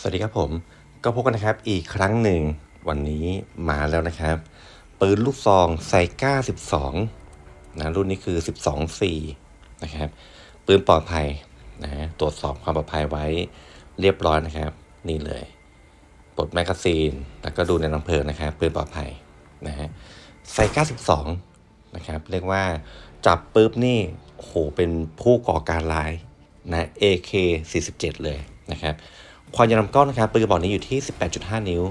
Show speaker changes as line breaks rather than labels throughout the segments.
สวัสดีครับผม ก็พบกันนะครับอีกครั้งหนึ่งวันนี้มาแล้วนะครับ ปืนลูกซองไซก้า 12 นะรุ่นนี้คือ 12 4 นะครับ ปืนปลอดภัยนะตรวจสอบความปลอดภัยไว้เรียบร้อยนะครับ นี่เลยปลดแมกกาซีน แล้วก็ดูในลำเพลิงนะครับ ปืนปลอดภัยนะฮะไซก้า 12 นะครับ เรียกว่าจับปุ๊บนี่โหเป็นผู้ก่อการร้ายนะ AK 47 เลยนะครับ ความยาวลำกล้องนะครับปืนกระบอกนี้อยู่ที่ 18.5 นิ้ว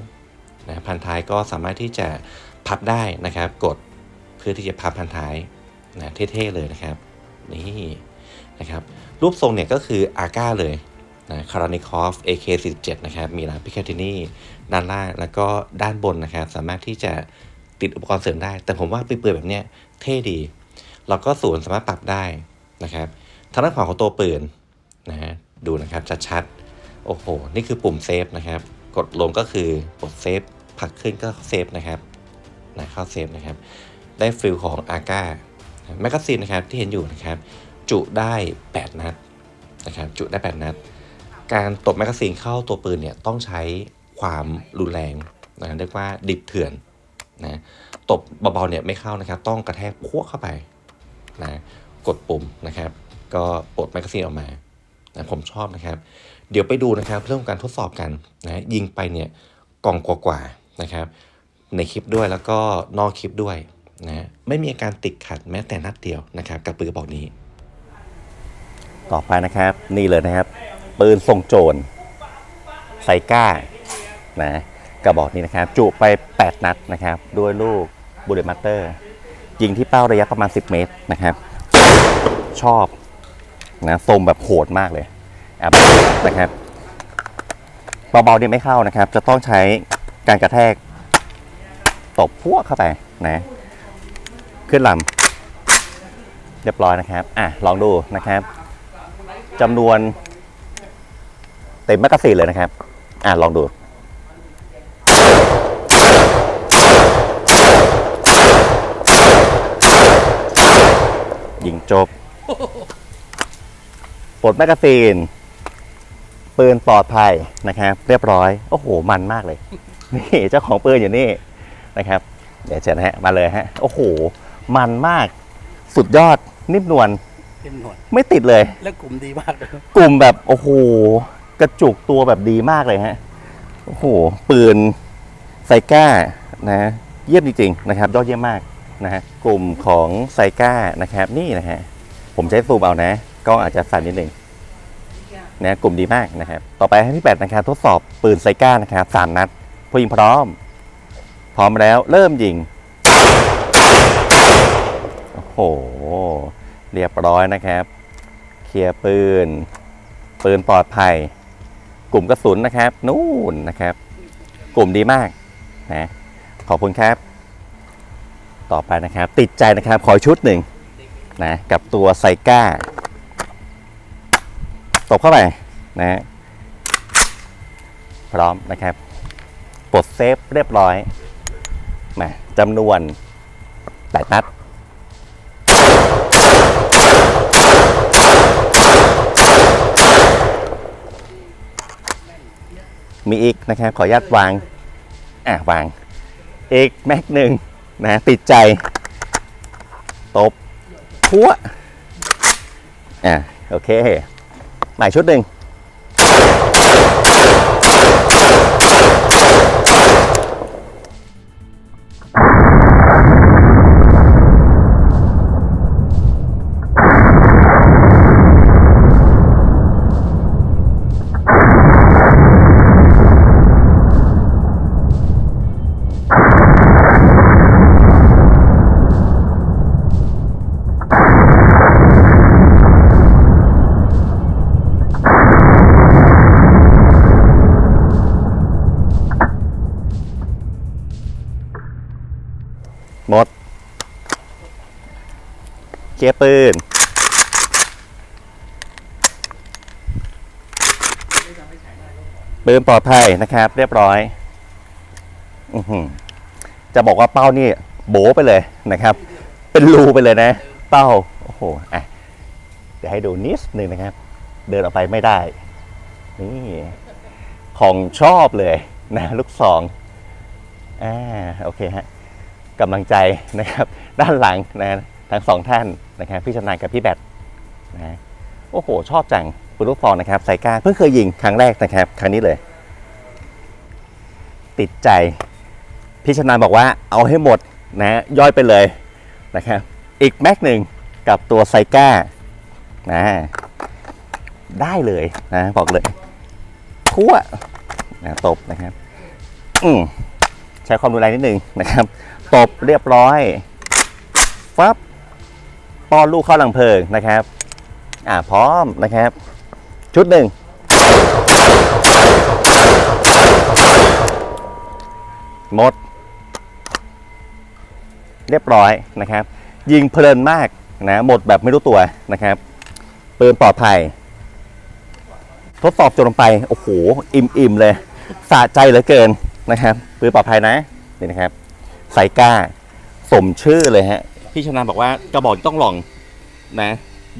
นะพันท้ายก็สามารถที่จะพับได้นะครับ กดเพื่อที่จะพับพันท้ายนะเท่ๆเลยนะครับนี่นะครับรูปทรงเนี่ยก็คืออาก้าเลยนะคารานิคอฟ AK47 นะครับมีลายพิคาตินีด้านล่างแล้วก็ด้านบนนะครับ สามารถที่จะติดอุปกรณ์เสริมได้ แต่ผมว่าเปื่อยแบบเนี้ยเท่ดี แล้วก็ศูนย์สามารถปรับได้นะครับทางด้านขวาของตัวปืนนะฮะดูนะครับชัดๆ โอ้โห นี่คือปุ่มเซฟนะครับ กดลงก็คือกดเซฟผลักขึ้นก็เซฟนะครับนะเข้าเซฟนะครับ ได้ฟิลของอาก้าแมกกาซีนนะครับที่เห็นอยู่นะครับ จุได้ 8 นัดนะครับจุได้ 8 นัด การตบแมกกาซีนเข้าตัวปืนเนี่ยต้องใช้ความรุนแรงนะเรียกว่าดิบเถื่อนนะตบเบาๆเนี่ยไม่เข้านะครับ ต้องกระแทกพวกเข้าไปนะกดปุ่มนะครับ ก็ปลดแมกกาซีนออกมา นะผมชอบนะครับ เดี๋ยวไปดูนะครับเรื่องของการทดสอบกันนะยิงไปเนี่ยกล่องกว่าๆนะครับ ในคลิปด้วยแล้วก็นอกคลิปด้วยนะไม่มีอาการติดขัดแม้แต่นัดเดียวนะครับกับปืนกระบอกนี้ ต่อไปนะครับนี่เลยนะครับ ปืนทรงโจรไซก้านะกระบอกนี้นะครับ จุไป 8 นัดนะครับ ด้วยลูกบูเลมัตเตอร์ยิงที่เป้าระยะประมาณ 10 เมตรนะครับ ชอบ นะทรงแบบโหดมากเลยแอบนะครับเบาๆเนี่ยไม่เข้านะครับ จะต้องใช้การกระแทก ตบพวกเข้าไปนะขึ้นลำเรียบร้อยนะครับ อะลองดูนะครับจำนวน เต็มแมกกาซีนเลยนะครับ อะลองดูยิงจบ ดแมกกาซีน ปืนปลอดภัยนะครับ เรียบร้อย โอ้โห มันมากเลย นี่เจ้าของปืนอยู่นี่นะครับ เดี๋ยวเจอนะฮะมาเลยฮะ โอ้โห มันมาก สุดยอดนิ่มนวล
เป็นหนวด
ไม่ติดเลย
และกลุ่มดีมากเลย
กลุ่มแบบโอ้โห กระจุกตัวแบบดีมากเลยฮะ โอ้โห ปืนไซก้านะ เยี่ยมจริงๆนะครับ ยอดเยี่ยมมากนะฮะ กลุ่มของไซก้านะครับ นี่นะฮะ ผมใช้ซูมเอานะ กล้อาจจะสั่นนิดหนึ่งนะกลุ่มดีมากนะครับ ต่อไปให้พี่แปดนะครับทดสอบปืนไซก้านะครับสามนัดผู้ยิงพร้อม พร้อมแล้วเริ่มยิง โอ้โห เรียบร้อยนะครับ เคลียร์ปืน ปืนปลอดภัย กลุ่มกระสุนนะครับ นู่นนะครับ กลุ่มดีมากนะขอบคุณครับ ต่อไปนะครับ ติดใจนะครับ ขอชุดหนึ่งนะกับตัวไซก้า ตบเข้าไปนะฮะพร้อมนะครับปลดเซฟเรียบร้อยมาจำนวนแปดนัดมีอีกนะครับ ขออนุญาตวาง อะ วาง อีกแม็กหนึ่งนะ ติดใจ ตบพัวอะ โอเค ใหม่ เคลียร์ปืนปืนปลอดภัยนะครับ เรียบร้อยอจะบอกว่าเป้านี่โบไปเลยนะครับ เป็นรูไปเลยนะ เป้าโอ้โหอะเดี๋ยวให้ดูนิดนึงนะครับ เดินออกไปไม่ได้ นี่ ของชอบเลยนะลูกซองอ่าโอเคฮะกำลังใจนะครับ ด้านหลังนะ ทั้งสองท่านนะครับพี่ชำนาญกับพี่แบทนะโอ้โห ชอบจังปืนลูกซองนะครับไซก้าเพิ่งเคยยิงครั้งแรกนะครับ ครั้งนี้เลย ติดใจพี่ชนาญบอกว่าเอาให้หมดนะย่อยไปเลยนะครับอีกแม็กหนึ่งกับตัวไซก้านะได้เลยนะบอกเลยทั่วนะตบนะครับอืใช้ความรุนแรงนิดนึงนะครับ ตบเรียบร้อยฟับ ป้อนลูกเข้าหลังเพลิงนะครับ อ่าพร้อมนะครับ ชุดหนึ่งหมด เรียบร้อยนะครับ ยิงเพลินมากนะหมดแบบไม่รู้ตัวนะครับปืนปลอดภัย ทดสอบจนลงไป โอ้โห อิ่มๆเลยสะใจเหลือเกินนะครับปืนปลอดภัยนะนี่นะครับไซก้า สมชื่อเลยฮะ พี่ชำนาญบอกว่ากระบอกต้องลองนะ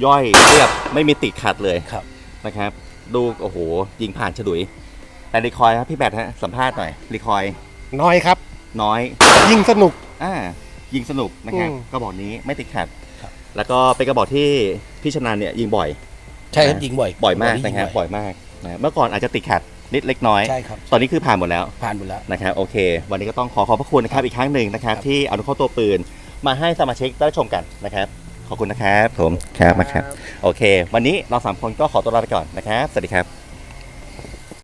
ย่อยเรียบไม่มีติดขัดเลย
ครับ
นะครับ ดูโอ้โหยิงผ่านฉลุย แต่รีคอยครับพี่แบทฮะสัมภาษณ์หน่อยรีคอย
น้อยครับ
น้อย
ยิ่งสนุก
อ่ายิงสนุกนะครับ
อืม
กระบอกนี้ไม่ติดขัด
ครับ
แล้วก็เป็นกระบอกที่พี่ชำนาญเนี่ยยิงบ่อย
ใช่ครับ
นะ
ยิงบ่อย
บ่อยมาก
ยิง
นะครับ
บ่อย
บ่อยมากนะเมื่อก่อนอาจจะติดขัดนิดเล็กน้อย
ใช่ครับ
ตอนนี้คือผ่านหมดแล้ว
ผ่านหมดแล้ว
นะครับโอเค วันนี้ก็ต้องขอขอบพระคุณนะครับอีกครั้งหนึ่งนะครับ
ครับ
ที่เอานุเข้าตัวปืน มาให้สมาชิกได้ชมกันนะครับ ขอบคุณนะครับผมครับมาครับโอเค วันนี้เราสามคนก็ขอตัวลาไปก่อนนะครับ สวัสดีครับ